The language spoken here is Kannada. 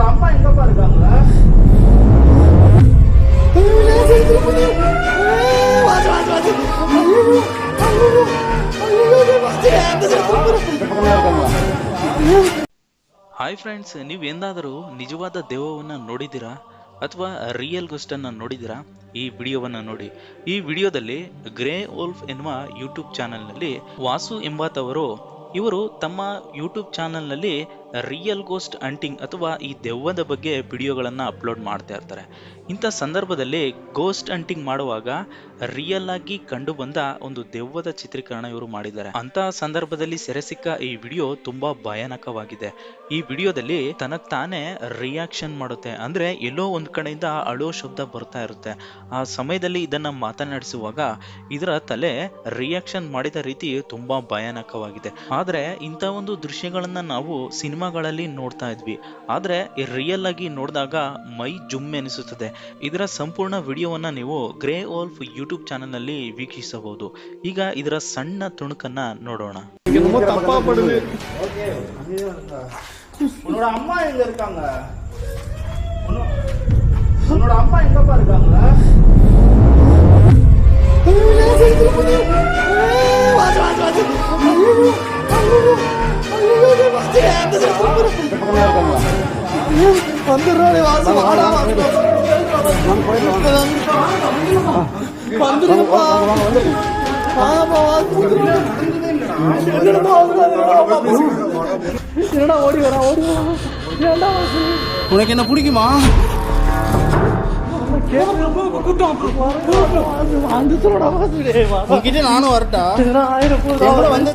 உன்னோட அம்மா எங்கப்பா இருக்காங்க ಹಾಯ್ ಫ್ರೆಂಡ್ಸ್ ನೀವು ಎಂದಾದರೂ ನಿಜವಾದ ದೆವ್ವವನ್ನು ನೋಡಿದ್ದೀರಾ ಅಥವಾ ರಿಯಲ್ ಗೋಸ್ಟನ್ನು ನೋಡಿದ್ದೀರಾ ಈ ವಿಡಿಯೋವನ್ನು ನೋಡಿ ಈ ವಿಡಿಯೋದಲ್ಲಿ ಗ್ರೇ ಓಲ್ಫ್ ಎನ್ನುವ ಯೂಟ್ಯೂಬ್ ಚಾನಲ್ನಲ್ಲಿ ವಾಸು ಎಂಬಾತವರು ಇವರು ತಮ್ಮ ಯೂಟ್ಯೂಬ್ ಚಾನಲ್ನಲ್ಲಿ ರಿಯಲ್ ಗೋಸ್ಟ್ ಅಂಟಿಂಗ್ ಅಥವಾ ಈ ದೆವ್ವದ ಬಗ್ಗೆ ವಿಡಿಯೋಗಳನ್ನು ಅಪ್ಲೋಡ್ ಮಾಡ್ತಾ ಇರ್ತಾರೆ. ಇಂಥ ಸಂದರ್ಭದಲ್ಲಿ ಗೋಸ್ಟ್ ಅಂಟಿಂಗ್ ಮಾಡುವಾಗ ರಿಯಲ್ ಆಗಿ ಕಂಡು ಬಂದ ಒಂದು ದೆವ್ವದ ಚಿತ್ರೀಕರಣ ಇವರು ಮಾಡಿದ್ದಾರೆ. ಅಂತ ಸಂದರ್ಭದಲ್ಲಿ ಸೆರೆ ಸಿಕ್ಕ ಈ ವಿಡಿಯೋ ತುಂಬಾ ಭಯಾನಕವಾಗಿದೆ. ಈ ವಿಡಿಯೋದಲ್ಲಿ ತನಗ್ ತಾನೇ ರಿಯಾಕ್ಷನ್ ಮಾಡುತ್ತೆ. ಅಂದ್ರೆ ಎಲ್ಲೋ ಒಂದ್ ಕಡೆಯಿಂದ ಅಳೋ ಶಬ್ದ ಬರ್ತಾ ಇರುತ್ತೆ. ಆ ಸಮಯದಲ್ಲಿ ಇದನ್ನ ಮಾತನಾಡಿಸುವಾಗ ಇದರ ತಲೆ ರಿಯಾಕ್ಷನ್ ಮಾಡಿದ ರೀತಿ ತುಂಬಾ ಭಯಾನಕವಾಗಿದೆ. ಆದ್ರೆ ಇಂಥ ಒಂದು ದೃಶ್ಯಗಳನ್ನ ನಾವು ಸಿನಿಮಾಗಳಲ್ಲಿ ನೋಡ್ತಾ ಇದ್ವಿ ಆದ್ರೆ ರಿಯಲ್ ಆಗಿ ನೋಡಿದಾಗ ಮೈ ಜುಮ್ ಎನಿಸುತ್ತದೆ ಇದರ ಸಂಪೂರ್ಣ ವಿಡಿಯೋವನ್ನ ನೀವು ಗ್ರೇ ಓಲ್ಫ್ ಯೂಟ್ಯೂಬ್ ಚಾನೆಲ್ ನಲ್ಲಿ ವೀಕ್ಷಿಸಬಹುದು ಈಗ ಇದರ ಸಣ್ಣ ತುಣುಕನ್ನ ನೋಡೋಣ என்னமோ தப்பா படுது உன்னோட அம்மா எங்க இருக்காங்க உன்னோ- உன்னோட அம்மா எங்கப்பா இருக்காங்க வந்துடுறானே வாசு வாடா வாசு. வந்துடுப்பா வாசு. என்னடா ஓடி வரா ஓடி வரா? உனக்கு என்ன பிடிக்குமா? உன்கிட்ட நானும் வரட்டா. ஆயிரம் வந்து